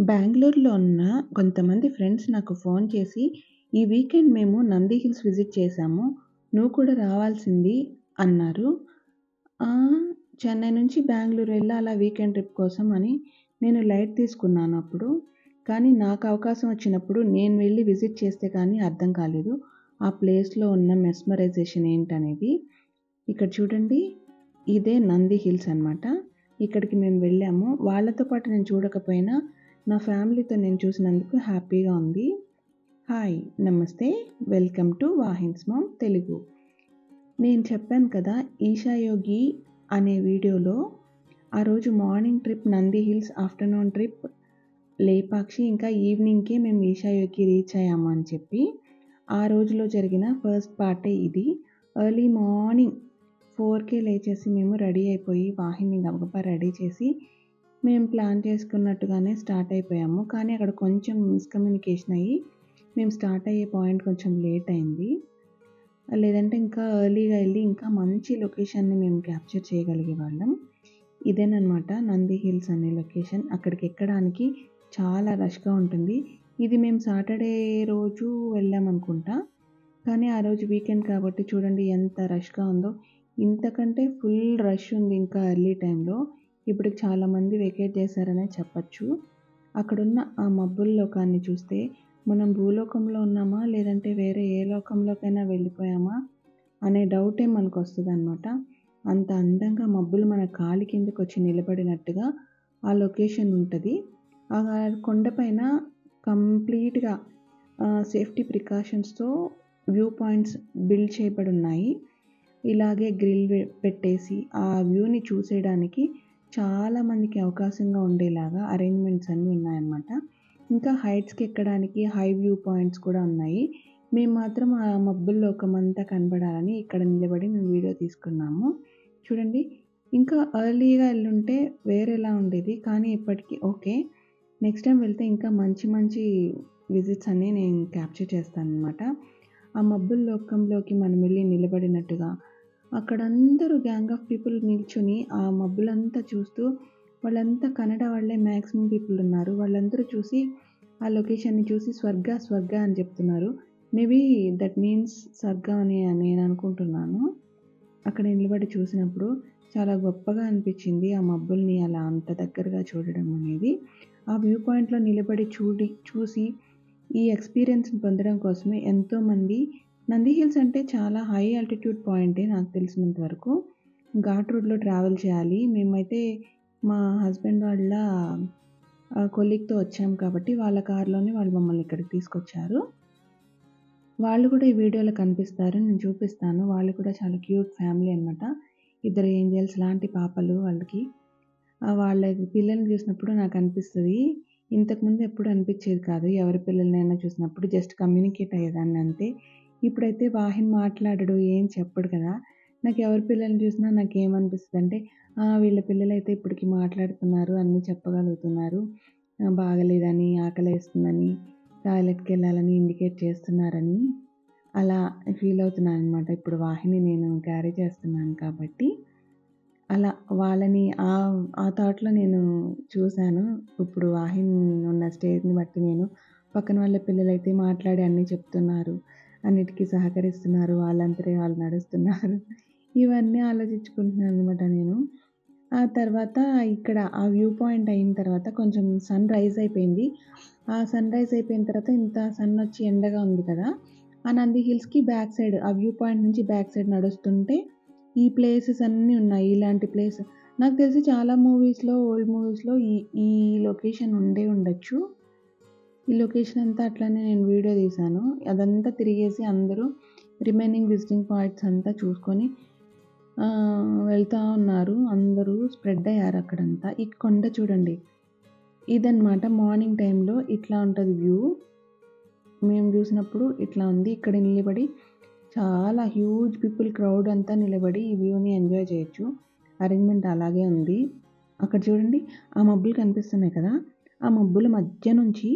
బెంగళూరులో ఉన్న కొంతమంది ఫ్రెండ్స్ నాకు ఫోన్ చేసి, "ఈ వీకెండ్ మేము నంది హిల్స్ విజిట్ చేశాము. నువ్వు కూడా రావాల్సింది" అన్నారు. చెన్నై నుంచి బెంగళూరు వెళ్ళాలా వీకెండ్ ట్రిప్ కోసం అని నేను లైట్ తీసుకున్నాను అప్పుడు. కానీ నాకు అవకాశం వచ్చినప్పుడు నేను వెళ్ళి విజిట్ చేస్తే కానీ అర్థం కాలేదు. ఆ ప్లేస్‌లో ఉన్న మెస్మరైజేషన్ ఏంటనేది. ఇక్కడ చూడండి. ఇదే నంది హిల్స్ అనమాట. ఇక్కడికి మేము వెళ్ళాము. వాళ్ళతో పాటు నేను చూడకపోయినా నా ఫ్యామిలీతో నేను చూసినందుకు హ్యాపీగా ఉంది. హాయ్! నమస్తే. Welcome to Vahin's mom Telugu. నేను చెప్పాను కదా! ఈశాయోగి అనే వీడియోలో ఆ రోజు morning trip Nandi hills, afternoon trip Lepakshi ఇంకా ఈవినింగ్‌కే మేము ఈశాయోగి రీచ్ అయ్యాము అని చెప్పి. ఆ రోజులో జరిగిన ఫస్ట్ పార్టే ఇది. ఎర్లీ మార్నింగ్ ఫోర్కే లేచేసి మేము రెడీ అయిపోయి వాహిని గబగబా రెడీ చేసి మేము ప్లాన్ చేసుకున్నట్టుగానే స్టార్ట్ అయిపోయాము. కానీ అక్కడ కొంచెం మిస్‌కమ్యూనికేషన్ అయ్యి మేము స్టార్ట్ అయ్యే పాయింట్ కొంచెం లేట్ అయింది. లేదంటే ఇంకా ఎర్లీగా వెళ్ళి ఇంకా మంచి లొకేషన్‌ని మేము క్యాప్చర్ చేయగలిగే వాళ్ళం ఇదేనమాట నంది హిల్స్ అనే లొకేషన్. అక్కడికి ఎక్కడానికి చాలా రష్‌గా ఉంటుంది. ఇది మేము సాటర్‌డే రోజు వెళ్ళామనుకుంటా. కానీ ఆ రోజు వీకెండ్ కాబట్టి చూడండి ఎంత రష్‌గా ఉందో. ఇంతకంటే ఫుల్ రష్ ఉంది ఇంకా ఎర్లీ టైంలో ఇప్పుడు చాలామంది వెకేట్ చేశారనే చెప్పచ్చు అక్కడున్న ఆ మబ్బుల లోకాన్ని చూస్తే మనం భూలోకంలో ఉన్నామా? లేదంటే వేరే ఏ లోకంలోకైనా వెళ్ళిపోయామా? అనే డౌటే మనకొస్తదనమాట. అంత అందంగా మబ్బులు మన కాలి కిందకొచ్చి నిలబడినట్టుగా ఆ లొకేషన్ ఉంటుంది ఆ కొండపైన కంప్లీట్‌గా సేఫ్టీ ప్రికాషన్స్‌తో వ్యూ పాయింట్స్ బిల్డ్ చేయబడి ఉన్నాయి ఇలాగే గ్రిల్ పెట్టేసి ఆ వ్యూని చూసేయడానికి చాలా మందికి అవకాశంగా ఉండేలాగా అరేంజ్‌మెంట్స్ అన్నీ ఉన్నాయన్నమాట. ఇంకా హైట్స్‌కి ఎక్కడానికి హై వ్యూ పాయింట్స్ కూడా ఉన్నాయి. మేము మాత్రం ఆ మబ్బుల లోకమంతా కనబడాలని ఇక్కడ నిలబడి మేము వీడియో తీసుకున్నాము. చూడండి. ఇంకా ఎర్లీగా వెళ్ళుంటే వేరేలా ఉండేది. కానీ ఇప్పటికీ ఓకే. నెక్స్ట్ టైం వెళ్తే ఇంకా మంచి మంచి విజిట్స్ అన్నీ నేను క్యాప్చర్ చేస్తాననమాట. ఆ మబ్బుల లోకంలోకి మనం వెళ్ళి నిలబడినట్టుగా అక్కడందరూ గ్యాంగ్ ఆఫ్ పీపుల్ నిల్చొని ఆ మబ్బులంతా చూస్తూ వాళ్ళంతా కన్నడ వాళ్ళే మ్యాక్సిమం పీపుల్ ఉన్నారు. వాళ్ళందరూ చూసి ఆ లొకేషన్‌ని చూసి స్వర్గ, స్వర్గ అని చెప్తున్నారు. మేబీ దట్ మీన్స్ స్వర్గం అని నేను అనుకుంటున్నాను. అక్కడ నిలబడి చూసినప్పుడు చాలా గొప్పగా అనిపించింది. ఆ మబ్బుల్ని అలా అంత దగ్గరగా చూడడం అనేది. ఆ వ్యూ పాయింట్‌లో నిలబడి చూడి చూసి ఈ ఎక్స్‌పీరియన్స్‌ని పొందడం కోసమే ఎంతోమంది నంది హిల్స్ అంటే చాలా హై ఆల్టిట్యూడ్ పాయింటే నాకు తెలిసినంత వరకు. ఘాట్ రోడ్‌లో ట్రావెల్ చేయాలి. మేమైతే మా హస్బెండ్ వాళ్ళ కొలీగ్‌తో వచ్చాం కాబట్టి వాళ్ళ కారులోనే వాళ్ళు మమ్మల్ని ఇక్కడికి తీసుకొచ్చారు. వాళ్ళు కూడా ఈ వీడియోలో కనిపిస్తారు. నేను చూపిస్తాను. వాళ్ళు కూడా చాలా క్యూట్ ఫ్యామిలీ అనమాట. ఇద్దరు ఏంజెల్స్ లాంటి పాపలు వాళ్ళకి. వాళ్ళ పిల్లల్ని చూసినప్పుడు నాకు అనిపిస్తుంది ఇంతకుముందు ఎప్పుడు అనిపించేది కాదు. ఎవరి పిల్లలనైనా చూసినప్పుడు జస్ట్ కమ్యూనికేట్ అయ్యేదాన్ని అంతే. ఇప్పుడైతే వాహిన్ మాట్లాడడు, ఏం చెప్పడు కదా! నాకు ఎవరి పిల్లల్ని చూసినా నాకు ఏమనిపిస్తుంది అంటే వీళ్ళ పిల్లలైతే ఇప్పటికి మాట్లాడుతున్నారు, అన్నీ చెప్పగలుగుతున్నారు. బాగలేదని, ఆకలేస్తుందని, టాయిలెట్‌కెళ్ళాలని ఇండికేట్ చేస్తున్నారని అలా ఫీల్ అవుతున్నాను అనమాట ఇప్పుడు వాహిని నేను క్యారీ చేస్తున్నాను కాబట్టి. అలా వాళ్ళని ఆ ఆ థాట్‌లో నేను చూశాను ఇప్పుడు వాహిన్ ఉన్న స్టేజ్‌ని బట్టి నేను పక్కన వాళ్ళ పిల్లలైతే మాట్లాడి అన్నీ చెప్తున్నారు. అన్నిటికీ సహకరిస్తున్నారు. వాళ్ళంతరే వాళ్ళు నడుస్తున్నారు. ఇవన్నీ ఆలోచించుకుంటున్నాను అనమాట నేను. ఆ తర్వాత ఇక్కడ ఆ వ్యూ పాయింట్ అయిన తర్వాత కొంచెం సన్ రైజ్ అయిపోయింది. ఆ సన్ రైజ్ అయిపోయిన తర్వాత ఇంత సన్ వచ్చి ఎండగా ఉంది కదా! ఆ నంది హిల్స్‌కి బ్యాక్ సైడ్ ఆ వ్యూ పాయింట్ నుంచి బ్యాక్ సైడ్ నడుస్తుంటే ఈ ప్లేసెస్ అన్నీ ఉన్నాయి. ఇలాంటి ప్లేస్ నాకు తెలిసి చాలా మూవీస్‌లో ఓల్డ్ మూవీస్‌లో ఈ ఈ లొకేషన్ ఉండే ఉండొచ్చు. ఈ లొకేషన్ అంతా అట్లనే నేను వీడియో తీశాను. అదంతా తిరిగేసి అందరూ రిమైనింగ్ విజిటింగ్ పాయింట్స్ అంతా చూసుకొని వెళ్తూ వెళ్తా ఉన్నారు. అందరూ స్ప్రెడ్ అయ్యారు అక్కడంతా. ఈ కొండ చూడండి. ఇదనమాట మార్నింగ్ టైంలో ఇట్లా ఉంటుంది వ్యూ. మేము చూసినప్పుడు ఇట్లా ఉంది. ఇక్కడ నిలబడి చాలా హ్యూజ్ పీపుల్ క్రౌడ్ అంతా నిలబడి ఈ వ్యూని ఎంజాయ్ చేయొచ్చు. అరేంజ్‌మెంట్ అలాగే ఉంది. అక్కడ చూడండి ఆ మబ్బులు కనిపిస్తున్నాయి కదా! ఆ మబ్బుల మధ్య నుంచి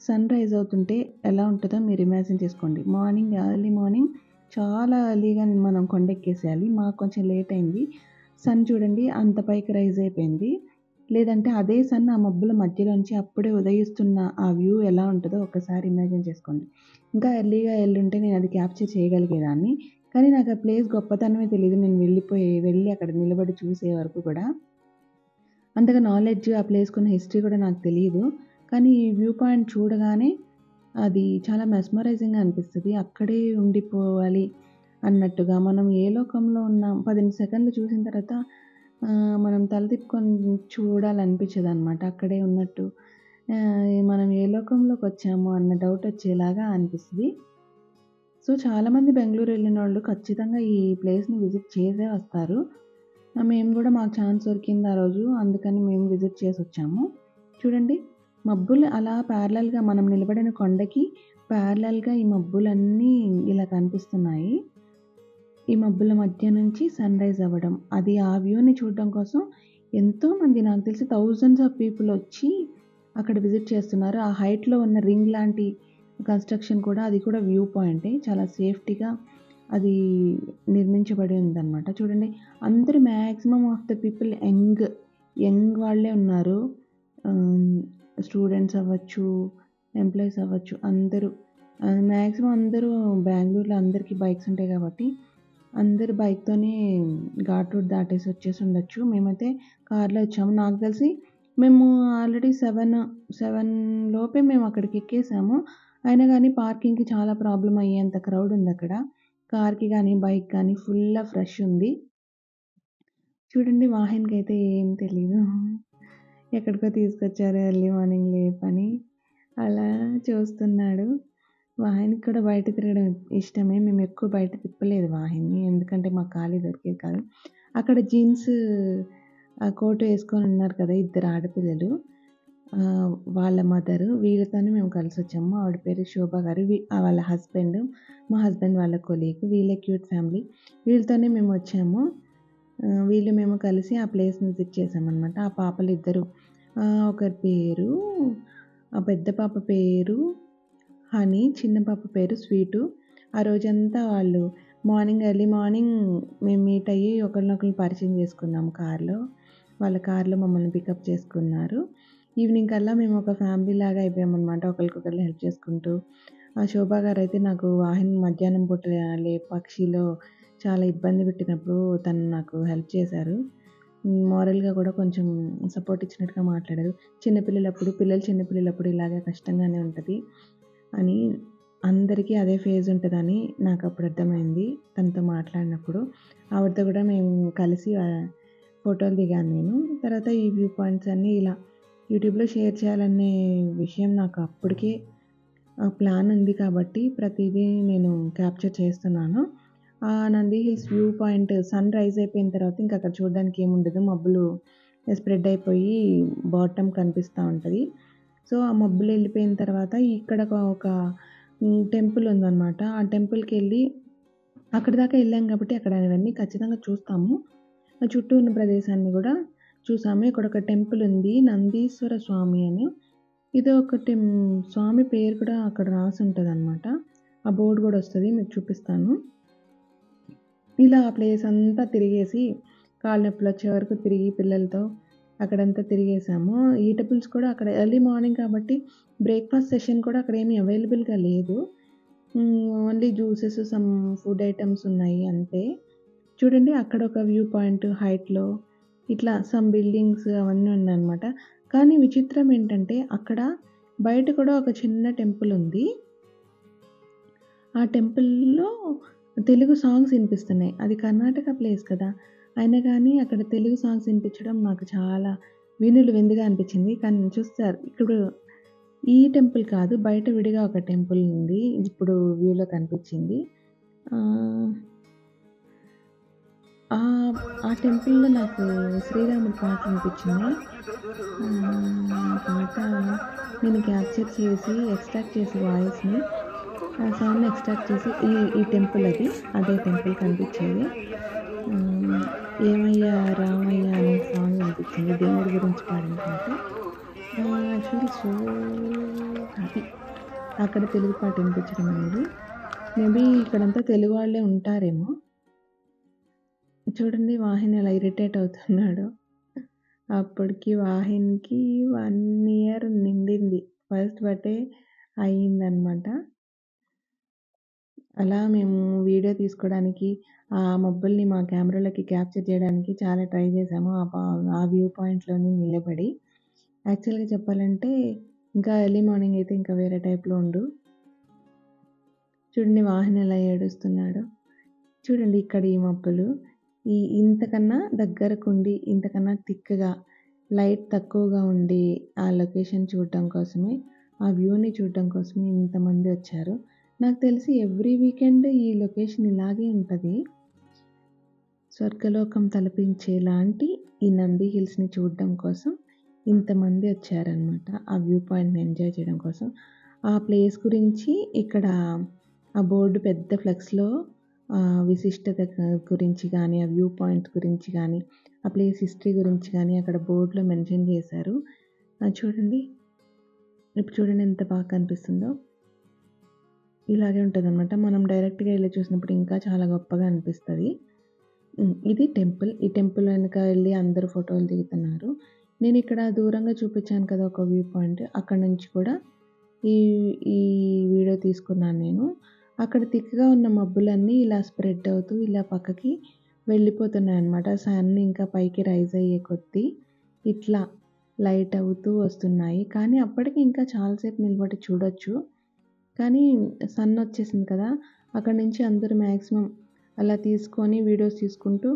సన్ రైజ్ అవుతుంటే ఎలా ఉంటుందో మీరు ఇమాజిన్ చేసుకోండి. మార్నింగ్ ఎర్లీ మార్నింగ్ చాలా ఎర్లీగా మనం కొండెక్కేసేయాలి. మాకు కొంచెం లేట్ అయింది. సన్ చూడండి అంత పైకి రైజ్ అయిపోయింది. లేదంటే అదే సన్ ఆ మబ్బుల మధ్యలోంచి అప్పుడే ఉదయిస్తున్న ఆ వ్యూ ఎలా ఉంటుందో ఒక్కసారి ఇమాజిన్ చేసుకోండి. ఇంకా ఎర్లీగా వెళ్ళుంటే నేను అది క్యాప్చర్ చేయగలిగేదాన్ని. కానీ నాకు ఆ ప్లేస్ గొప్పతనమే తెలియదు నేను వెళ్ళిపోయి వెళ్ళి అక్కడ నిలబడి చూసే వరకు కూడా. అంతగా నాలెడ్జ్ ఆ ప్లేస్‌కున్న హిస్టరీ కూడా నాకు తెలియదు కానీ ఈ వ్యూ పాయింట్ చూడగానే అది చాలా మెస్మరైజింగ్ అనిపిస్తుంది అక్కడే ఉండిపోవాలి అన్నట్టుగా మనం ఏ లోకంలో ఉన్నాం 10 సెకండ్లు చూసిన తర్వాత మనం తల తిప్పుకొని చూడాలనిపించదనమాట. అక్కడే ఉన్నట్టు మనం ఏ లోకంలోకి వచ్చాము అన్న డౌట్ వచ్చేలాగా అనిపిస్తుంది సో, చాలామంది బెంగళూరు వెళ్ళిన వాళ్ళు ఖచ్చితంగా ఈ ప్లేస్‌ని విజిట్ చేసే వస్తారు. మేము కూడా మాకు ఛాన్స్ దొరికింది ఆ రోజు. అందుకని మేము విజిట్ చేసి వచ్చాము చూడండి మబ్బులు అలా ప్యారలల్‌గా మనం నిలబడిన కొండకి ప్యారలల్‌గా ఈ మబ్బులన్నీ ఇలా కనిపిస్తున్నాయి. ఈ మబ్బుల మధ్య నుంచి సన్‌రైజ్ అవ్వడం. అది ఆ వ్యూని చూడడం కోసం ఎంతోమంది నాకు తెలిసి థౌజండ్స్ ఆఫ్ పీపుల్ వచ్చి అక్కడ విజిట్ చేస్తున్నారు. ఆ హైట్‌లో ఉన్న రింగ్ లాంటి కన్‌స్ట్రక్షన్ కూడా అది కూడా వ్యూ పాయింటే. చాలా సేఫ్టీగా అది నిర్మించబడి ఉందన్నమాట చూడండి అందరూ maximum of the people young, young వాళ్ళే ఉన్నారు. స్టూడెంట్స్ అవ్వచ్చు, ఎంప్లాయీస్ అవ్వచ్చు అందరూ. మ్యాక్సిమం అందరూ బెంగళూరులో అందరికీ బైక్స్ ఉంటాయి కాబట్టి అందరూ బైక్‌తోనే ఘాట్ రూట్ దాటేసి వచ్చేసి ఉండొచ్చు. మేమైతే కార్‌లో వచ్చాము. నాకు తెలిసి మేము ఆల్రెడీ 7, 7 లోపే మేము అక్కడికి ఎక్కేసాము. అయినా కానీ పార్కింగ్‌కి చాలా ప్రాబ్లం అయ్యేంత క్రౌడ్ ఉంది అక్కడ కార్‌కి కానీ బైక్ కానీ ఫుల్ ఫ్రెష్ ఉంది. చూడండి వాహిన్‌కైతే ఏం తెలీదు. ఎక్కడికో తీసుకొచ్చారు ఎర్లీ మార్నింగ్ లేపని. అలా చూస్తున్నాడు. వాహిన్‌కి కూడా బయట తిరగడం ఇష్టమే. మేము ఎక్కువ బయట తిప్పలేదు వాహిని ఎందుకంటే మా ఖాళీ దొరికేది కాదు. అక్కడ జీన్స్ కోటు కోట్ వేసుకొని ఉన్నారు కదా! ఇద్దరు ఆడపిల్లలు. వాళ్ళ మదరు వీళ్ళతోనే మేము కలిసి వచ్చాము ఆవిడ పేరు శోభ గారు. వీ వాళ్ళ హస్బెండ్, మా హస్బెండ్ వాళ్ళ కొలీగ్. వీళ్ళే క్యూట్ ఫ్యామిలీ. వీళ్ళతోనే మేము వచ్చాము. వీళ్ళు మేము కలిసి ఆ ప్లేస్‌ని విజిట్ చేసామన్నమాట ఆ పాపలు ఇద్దరు ఒకరి పేరు ఆ పెద్ద పాప పేరు హనీ, చిన్న పాప పేరు స్వీటు. ఆ రోజంతా వాళ్ళు మార్నింగ్ ఎర్లీ మార్నింగ్ మేము మీట్ అయ్యి ఒకరినొకళ్ళు పరిచయం చేసుకున్నాము కార్‌లో. వాళ్ళ కార్‌లో మమ్మల్ని పికప్ చేసుకున్నారు. ఈవినింగ్ కల్లా మేము ఒక ఫ్యామిలీ లాగా అయిపోయామన్నమాట ఒకరికొకరిని హెల్ప్ చేసుకుంటూ. ఆ శోభ గారైతే నాకు వాహనం మధ్యాహ్నం పూట లే పక్షిలో చాలా ఇబ్బంది పెట్టినప్పుడు తను నాకు హెల్ప్ చేశారు. మోరల్‌గా కూడా కొంచెం సపోర్ట్ ఇచ్చినట్టుగా మాట్లాడారు. చిన్నపిల్లలప్పుడు పిల్లలు చిన్నపిల్లలప్పుడు ఇలాగే కష్టంగానే ఉంటుంది అని అందరికీ అదే ఫేజ్ ఉంటుందని నాకు అప్పుడు అర్థమైంది తనతో మాట్లాడినప్పుడు. ఆవిడతో కూడా మేము కలిసి ఫోటోలు దిగాను నేను. తర్వాత ఈ వ్యూ పాయింట్స్ అన్నీ ఇలా యూట్యూబ్‌లో షేర్ చేయాలనే విషయం నాకు అప్పటికే ప్లాన్ ఉంది కాబట్టి ప్రతిదీ నేను క్యాప్చర్ చేస్తున్నాను. ఆ Nandi hills view point sunrise అయిపోయిన తర్వాత ఇంక అక్కడ చూడడానికి ఏముండదు. మబ్బులు స్ప్రెడ్ అయిపోయి బాటమ్ కనిపిస్తా ఉంటుంది సో, ఆ మబ్బులు వెళ్ళిపోయిన తర్వాత ఇక్కడ ఒక టెంపుల్ ఉందన్నమాట ఆ టెంపుల్‌కెళ్ళి అక్కడి దాకా వెళ్ళాం కాబట్టి అక్కడ అవన్నీ ఖచ్చితంగా చూస్తాము. ఆ చుట్టూ ఉన్న ప్రదేశాన్ని కూడా చూసాము. ఇక్కడ ఒక టెంపుల్ ఉంది. నందీశ్వర స్వామి అని. ఇది ఒక టెం స్వామి పేరు కూడా అక్కడ రాసి ఉంటుంది అనమాట ఆ బోర్డు కూడా వస్తుంది మీకు చూపిస్తాను. ఇలా ఆ ప్లేస్ అంతా తిరిగేసి కాళ్ళు నొప్పులొచ్చే వరకు తిరిగి పిల్లలతో అక్కడంతా తిరిగేసాము. ఈటబుల్స్ కూడా అక్కడ ఎర్లీ మార్నింగ్ కాబట్టి బ్రేక్‌ఫాస్ట్ సెషన్ కూడా అక్కడ ఏమీ అవైలబుల్‌గా లేదు. Only juices, some food items ఉన్నాయి అంతే. చూడండి అక్కడ ఒక వ్యూ పాయింట్ హైట్‌లో ఇట్లా సమ్ బిల్డింగ్స్ అవన్నీ ఉన్నాయన్నమాట. కానీ విచిత్రం ఏంటంటే అక్కడ బయట కూడా ఒక చిన్న టెంపుల్ ఉంది. ఆ టెంపుల్‌లో తెలుగు సాంగ్స్ వినిపిస్తున్నాయి. అది కర్ణాటక ప్లేస్ కదా! అయినా కానీ అక్కడ తెలుగు సాంగ్స్ వినిపించడం నాకు చాలా వినులు విందుగా అనిపించింది. కానీ చూస్తారు ఇప్పుడు ఈ టెంపుల్ కాదు. బయట విడిగా ఒక టెంపుల్ ఉంది. ఇప్పుడు వ్యూలో కనిపించింది. ఆ టెంపుల్‌లో నాకు శ్రీరాముడి పాట అనిపించింది పాట నేను క్యాప్చర్ చేసి ఎక్స్ట్రాక్ట్ చేసి వాయిస్‌ని ఆ ఎక్స్ట్రాక్ట్ uh, చేసి ఈ ఈ టెంపుల్ అది. అదే టెంపుల్ కనిపించేది. Um, ఏమయ్యా రామయ్య అనే సాంగ్ కనిపించింది దేవుడి గురించి పాడిన పాట. I feel so happy. అక్కడ తెలుగు పాట వినిపించడం అనేది. మేబీ ఇక్కడంతా తెలుగు వాళ్ళే ఉంటారేమో. చూడండి వాహిని ఎలా ఇరిటేట్ అవుతున్నాడు అప్పటికి వాహిన్‌కి వన్ ఇయర్ నిండింది. ఫస్ట్ బర్త్‌డే అయిందనమాట. అలా మేము వీడియో తీసుకోవడానికి, ఆ మబ్బుల్ని మా కెమెరాలోకి క్యాప్చర్ చేయడానికి చాలా ట్రై చేశాము. ఆ వ్యూ పాయింట్‌లోనే నిలబడి. యాక్చువల్‌గా చెప్పాలంటే ఇంకా ఎర్లీ మార్నింగ్ అయితే ఇంకా వేరే టైప్‌లో ఉండు. చూడండి వాహన్ ఎలా ఏడుస్తున్నాడు చూడండి ఇక్కడ ఈ మబ్బులు. ఈ ఇంతకన్నా దగ్గరకుండి, ఇంతకన్నా థిక్‌గా లైట్ తక్కువగా ఉండి, ఆ లొకేషన్ చూడటం కోసమే, ఆ వ్యూని చూడటం కోసమే ఇంతమంది వచ్చారు. నాకు తెలిసి ఎవ్రీ వీకెండ్ ఈ లొకేషన్ ఇలాగే ఉంటుంది స్వర్గలోకం తలపించేలాంటి ఈ నంది హిల్స్‌ని చూడడం కోసం ఇంతమంది వచ్చారనమాట. ఆ వ్యూ పాయింట్‌ని ఎంజాయ్ చేయడం కోసం. ఆ ప్లేస్ గురించి ఇక్కడ ఆ బోర్డు పెద్ద ఫ్లెక్స్‌లో విశిష్టత గురించి కానీ ఆ వ్యూ పాయింట్ గురించి కానీ ఆ ప్లేస్ హిస్టరీ గురించి కానీ అక్కడ బోర్డ్‌లో మెన్షన్ చేశారు. అది చూడండి. ఇప్పుడు చూడండి ఎంత బాగా కనిపిస్తుందో. ఇలాగే ఉంటుంది అనమాట మనం డైరెక్ట్‌గా వెళ్ళి చూసినప్పుడు ఇంకా చాలా గొప్పగా అనిపిస్తుంది ఇది టెంపుల్. ఈ టెంపుల్ వెనక వెళ్ళి అందరూ ఫోటోలు దిగుతున్నారు. నేను ఇక్కడ దూరంగా చూపించాను కదా! ఒక వ్యూ పాయింట్. అక్కడ నుంచి కూడా ఈ ఈ వీడియో తీసుకున్నాను నేను. అక్కడ తిక్కగా ఉన్న మబ్బులన్నీ ఇలా స్ప్రెడ్ అవుతూ ఇలా పక్కకి వెళ్ళిపోతున్నాయి అనమాట సన్ ఇంకా పైకి రైజ్ అయ్యే కొద్దీ ఇట్లా లైట్ అవుతూ వస్తున్నాయి. కానీ అప్పటికి ఇంకా చాలా సేపు నిలబడి చూడొచ్చు. కానీ సన్ వచ్చేసింది కదా! అక్కడి నుంచి అందరూ మ్యాక్సిమం అలా తీసుకొని వీడియోస్ తీసుకుంటూ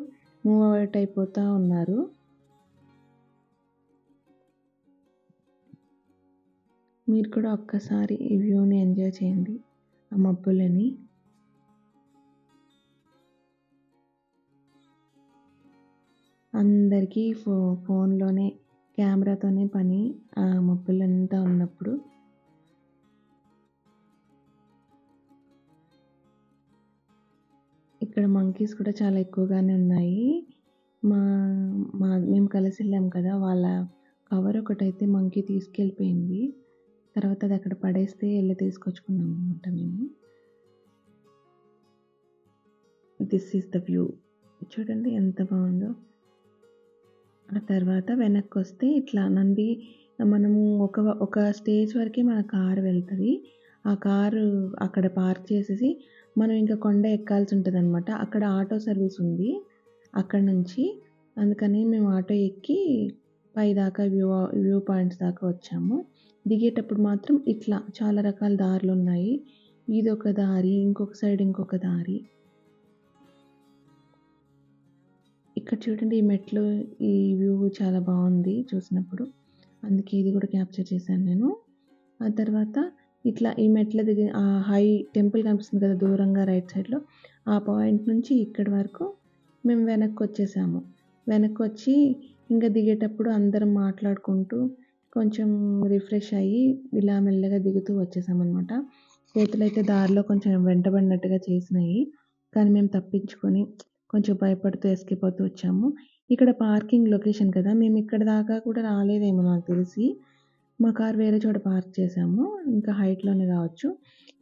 మూవ్ అవుట్ అయిపోతూ ఉన్నారు. మీరు కూడా ఒక్కసారి ఈ వ్యూని ఎంజాయ్ చేయండి. ఆ మబ్బులని. అందరికీ ఫో ఫోన్‌లోనే కెమెరాతోనే పని. ఆ మబ్బులంతా ఉన్నప్పుడు. ఇక్కడ మంకీస్ కూడా చాలా ఎక్కువగానే ఉన్నాయి. మా మా మేము కలిసి వెళ్ళాం కదా! వాళ్ళ కవర్ ఒకటైతే మంకీ తీసుకెళ్ళిపోయింది. తర్వాత అది అక్కడ పడేస్తే వెళ్ళి తీసుకొచ్చుకున్నాం అనమాట మేము. This is the view. చూడండి ఎంత బాగుందో ఆ తర్వాత వెనక్కి వస్తే ఇట్లా నంది మనము ఒక ఒక స్టేజ్ వరకే మన కారు వెళ్తుంది ఆ కారు అక్కడ పార్క్ చేసేసి మనం ఇంకా కొండ ఎక్కాల్సి ఉంటుంది అనమాట అక్కడ ఆటో సర్వీస్ ఉంది. అక్కడ నుంచి అందుకని మేము ఆటో ఎక్కి పైదాకా వ్యూ వ్యూ పాయింట్స్ దాకా వచ్చాము. దిగేటప్పుడు మాత్రం ఇట్లా చాలా రకాల దారులున్నాయి. ఇదొక దారి, ఇంకొక సైడ్ ఇంకొక దారి. ఇక్కడ చూడండి ఈ మెట్లు ఈ వ్యూ చాలా బాగుంది చూసినప్పుడు. అందుకే ఇది కూడా క్యాప్చర్ చేశాను నేను. ఆ తర్వాత ఇట్లా ఈ మెట్ల దగ్గర ఆ హై టెంపుల్ కనిపిస్తుంది కదా! దూరంగా రైట్ సైడ్‌లో. ఆ పాయింట్ నుంచి ఇక్కడి వరకు మేము వెనక్కి వచ్చేసాము వెనక్కి వచ్చి ఇంకా దిగేటప్పుడు అందరం మాట్లాడుకుంటూ కొంచెం రిఫ్రెష్ అయ్యి ఇలా మెల్లగా దిగుతూ వచ్చేసామనమాట. కోతులైతే దారిలో కొంచెం వెంటబడినట్టుగా చేసినాయి. కానీ మేము తప్పించుకొని కొంచెం భయపడుతూ ఎస్కేప్ అవుతూ వచ్చాము. ఇక్కడ పార్కింగ్ లొకేషన్ కదా! మేము ఇక్కడ దాకా కూడా రాలేదేమో నాకు తెలిసి. మా కార్ వేరే చోట పార్క్ చేసాము ఇంకా హైట్‌లోనే రావచ్చు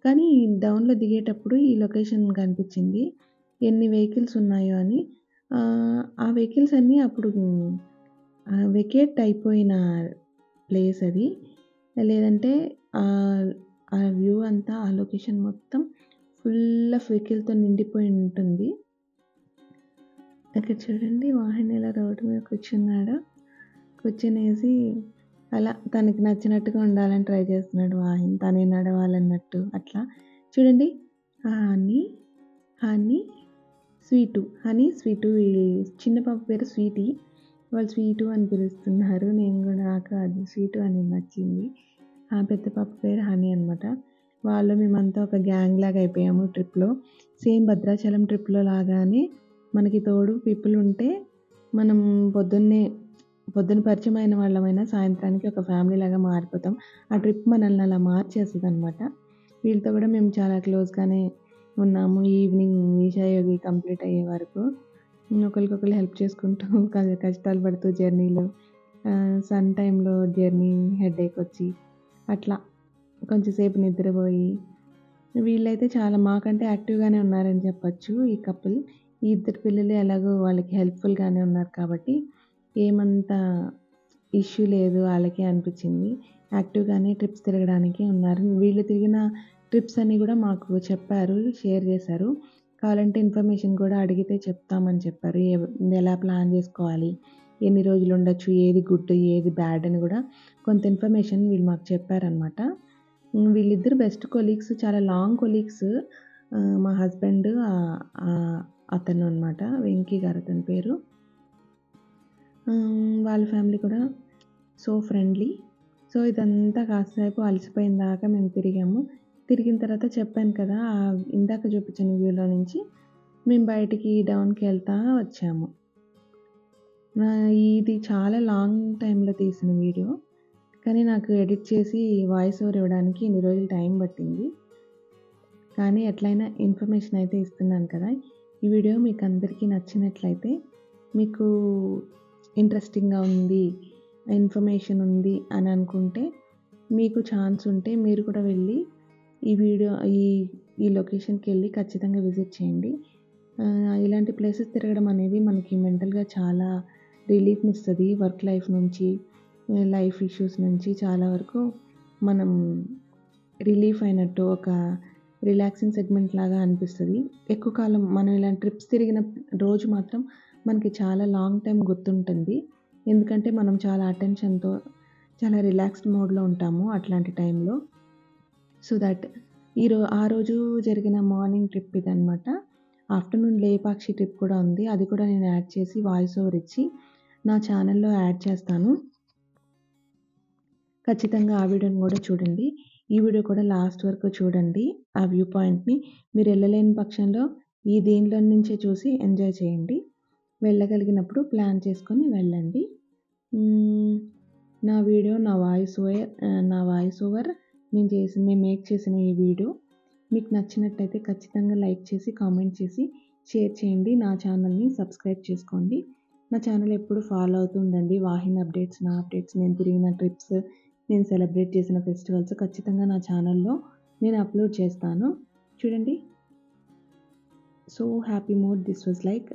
కానీ డౌన్‌లో దిగేటప్పుడు ఈ లొకేషన్ కనిపించింది. ఎన్ని వెహికల్స్ ఉన్నాయో అని. ఆ వెహికల్స్ అన్నీ అప్పుడు వెకేట్ అయిపోయిన ప్లేస్ అది. లేదంటే ఆ వ్యూ అంతా ఆ లొకేషన్ మొత్తం ఫుల్ ఆఫ్ వెహికల్‌తో నిండిపోయి ఉంటుంది. ఇక్కడ చూడండి వాహన్ ఎలా రోడ్డు మీద కూర్చున్నాడు కూర్చునేసి అలా తనకి నచ్చినట్టుగా ఉండాలని ట్రై చేస్తున్నాడు వాహిన్. తనే నడవాలన్నట్టు అట్లా. చూడండి honey, honey, sweet. Honey, sweet చిన్న పాప పేరు స్వీటీ. వాళ్ళు స్వీటు అని పిలుస్తున్నారు. నేను కూడా నాకు అది స్వీటు అని నచ్చింది. ఆ పెద్ద పాప పేరు హనీ అనమాట. వాళ్ళు మేమంతా ఒక గ్యాంగ్ లాగా అయిపోయాము ట్రిప్‌లో. సేమ్ భద్రాచలం ట్రిప్‌లో లాగానే మనకి తోడు పీపుల్ ఉంటే మనం పొద్దున్నే పొద్దున పరిచయం అయిన వాళ్ళమైనా సాయంత్రానికి ఒక ఫ్యామిలీ లాగా మారిపోతాం. ఆ ట్రిప్ మనల్ని అలా మార్చేస్తుంది అనమాట వీళ్ళతో కూడా మేము చాలా క్లోజ్‌గానే ఉన్నాము. ఈవినింగ్ ఈషా యోగి కంప్లీట్ అయ్యే వరకు. ఒకరికొకరు హెల్ప్ చేసుకుంటూ కష్టాలు పడుతూ జర్నీలో సన్ టైంలో జర్నీ హెడేక్ వచ్చి అట్లా కొంచెంసేపు నిద్రపోయి వీళ్ళైతే చాలా మాకంటే యాక్టివ్‌గానే ఉన్నారని చెప్పొచ్చు ఈ కపుల్. ఈ ఇద్దరు పిల్లలు ఎలాగో వాళ్ళకి హెల్ప్‌ఫుల్‌గానే ఉన్నారు కాబట్టి ఏమంత ఇష్యూ లేదు వాళ్ళకి అనిపించింది. యాక్టివ్గానే ట్రిప్స్ తిరగడానికి ఉన్నారు. వీళ్ళు తిరిగిన ట్రిప్స్ అన్నీ కూడా మాకు చెప్పారు షేర్ చేశారు. కావాలంటే ఇన్ఫర్మేషన్ కూడా అడిగితే చెప్తామని చెప్పారు. ఎలా ప్లాన్ చేసుకోవాలి? ఎన్ని రోజులు ఉండొచ్చు? ఏది గుడ్ ఏది బ్యాడ్ అని కూడా కొంత ఇన్ఫర్మేషన్ వీళ్ళు మాకు చెప్పారనమాట వీళ్ళిద్దరు బెస్ట్ కొలీగ్స్ చాలా లాంగ్ కొలీగ్స్. మా హస్బెండ్ అతను అనమాట వెంకీ గారు అతని పేరు. వాళ్ళ ఫ్యామిలీ కూడా సో ఫ్రెండ్లీ. సో ఇదంతా కాసేపు అలసిపోయిన దాకా మేము తిరిగాము. తిరిగిన తర్వాత చెప్పాను కదా ఇందాక చూపించిన వ్యూలో నుంచి మేము బయటికి డౌన్కి వెళ్తా వచ్చాము. ఇది చాలా లాంగ్ టైంలో తీసిన వీడియో. కానీ నాకు ఎడిట్ చేసి వాయిస్ ఓవర్ ఇవ్వడానికి ఇన్ని రోజులు టైం పట్టింది. కానీ ఎట్లయినా ఇన్ఫర్మేషన్ అయితే ఇస్తున్నాను కదా. ఈ వీడియో మీకు అందరికీ నచ్చినట్లయితే మీకు ఇంట్రెస్టింగ్గా ఉంది ఇన్ఫర్మేషన్ ఉంది అని అనుకుంటే మీకు ఛాన్స్ ఉంటే మీరు కూడా వెళ్ళి ఈ వీడియో ఈ ఈ లొకేషన్కి వెళ్ళి ఖచ్చితంగా విజిట్ చేయండి. ఇలాంటి ప్లేసెస్ తిరగడం అనేది మనకి మెంటల్గా చాలా రిలీఫ్ని ఇస్తుంది వర్క్ లైఫ్ నుంచి లైఫ్ ఇష్యూస్ నుంచి చాలా వరకు మనం రిలీఫ్ అయినట్టు ఒక రిలాక్సింగ్ సెగ్మెంట్ లాగా అనిపిస్తుంది. ఎక్కువ కాలం మనం ఇలాంటి ట్రిప్స్ తిరిగిన రోజు మాత్రం మనకి చాలా లాంగ్ టైం గుర్తుంటుంది. ఎందుకంటే మనం చాలా అటెన్షన్తో చాలా రిలాక్స్డ్ మోడ్లో ఉంటాము అట్లాంటి టైంలో. సో దట్ ఈరో ఆ రోజు జరిగిన మార్నింగ్ ట్రిప్ ఇదనమాట ఆఫ్టర్నూన్ లేపాక్షి ట్రిప్ కూడా ఉంది. అది కూడా నేను యాడ్ చేసి వాయిస్ ఓవర్ ఇచ్చి నా ఛానల్లో యాడ్ చేస్తాను. ఖచ్చితంగా ఆ వీడియోని కూడా చూడండి. ఈ వీడియో కూడా లాస్ట్ వరకు చూడండి. ఆ వ్యూ పాయింట్ని మీరు వెళ్ళలేని పక్షంలో ఈ దీనిలో నుంచే చూసి ఎంజాయ్ చేయండి. వెళ్ళగలిగినప్పుడు ప్లాన్ చేసుకొని వెళ్ళండి. నా వీడియో నా వాయిస్ ఓవర్ నా వాయిస్ ఓవర్ నేను చేసి నేను మేక్ చేసిన ఈ వీడియో. మీకు నచ్చినట్టయితే ఖచ్చితంగా లైక్ చేసి కామెంట్ చేసి షేర్ చేయండి. నా ఛానల్ని సబ్స్క్రైబ్ చేసుకోండి. నా ఛానల్ ఎప్పుడు ఫాలో అవుతూ ఉండండి. అప్డేట్స్ నా అప్డేట్స్ నేను తిరిగిన ట్రిప్స్ నేను సెలబ్రేట్ చేసిన ఫెస్టివల్స్ ఖచ్చితంగా నా ఛానల్లో నేను అప్లోడ్ చేస్తాను. చూడండి. So happy mode. This was like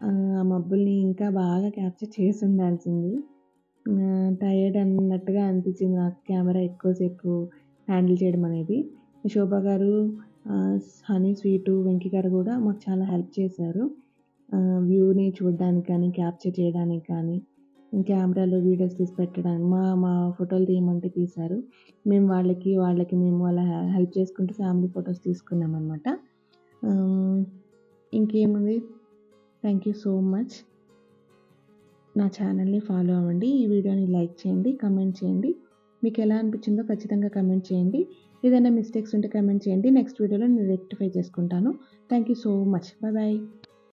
ఆ మబ్బుల్ని ఇంకా బాగా క్యాప్చర్ చేసి ఉండాల్సింది. టైర్డ్ అన్నట్టుగా అనిపించింది నాకు కెమెరా ఎక్కువసేపు హ్యాండిల్ చేయడం అనేది. శోభ గారు హనీ స్వీటు వెంకీ గారు కూడా మాకు చాలా హెల్ప్ చేశారు. వ్యూని చూడడానికి కానీ క్యాప్చర్ చేయడానికి కానీ కెమెరాలో వీడియోస్ తీసి పెట్టడానికి మా మా ఫోటోలు తీయమంటే తీశారు. మేము వాళ్ళకి వాళ్ళకి మేము అలా హెల్ప్ చేసుకుంటూ ఫ్యామిలీ ఫొటోస్ తీసుకున్నాం అనమాట ఇంకేముంది? థ్యాంక్ యూ సో మచ్ నా ఛానల్ని ఫాలో అవ్వండి. ఈ వీడియోని లైక్ చేయండి కమెంట్ చేయండి. మీకు ఎలా అనిపించిందో ఖచ్చితంగా కమెంట్ చేయండి. ఏదైనా మిస్టేక్స్ ఉంటే కమెంట్ చేయండి. నెక్స్ట్ వీడియోలో నేను రెక్టిఫై చేసుకుంటాను. Thank you so much bye bye